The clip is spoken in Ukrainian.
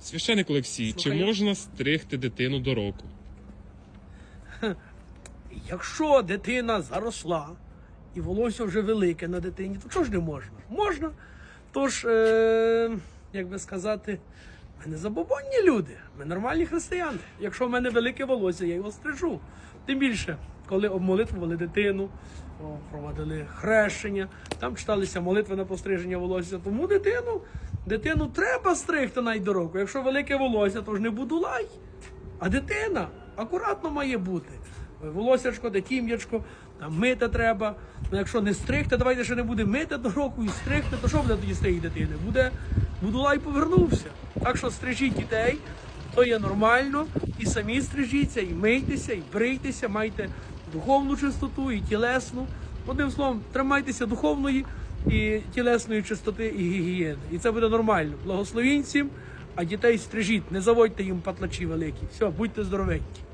Священик Олексій, чи можна стригти дитину до року? Якщо дитина заросла і волосся вже велике на дитині, то чого ж не можна? Можна. Тож, е, як би сказати, ми не забобонні люди, ми нормальні християни. Якщо в мене велике волосся, я його стрижу. Тим більше, коли обмолитвували дитину, проводили хрещення, там читалися молитви на постриження волосся. Тому дитину, дитину треба стригти навіть до року. Якщо велике волосся, то ж не будулай. А дитина акуратно має бути. Волосячко, де тім'ячко, там мити треба. Ну, якщо не стригти, давайте ще не буде мити до року і стригти, то що буде тоді тієї дитини? Буде будулай повернувся. Так що стрижіть дітей, то є нормально. І самі стрижіться, і мийтеся, і брийтеся, майте духовну чистоту і тілесну. Одним словом, тримайтеся духовної і тілесної чистоти і гігієни. І це буде нормально. Благословінь всім, а дітей стрижіть, не заводьте їм патлачі великі. Все, будьте здоровенькі.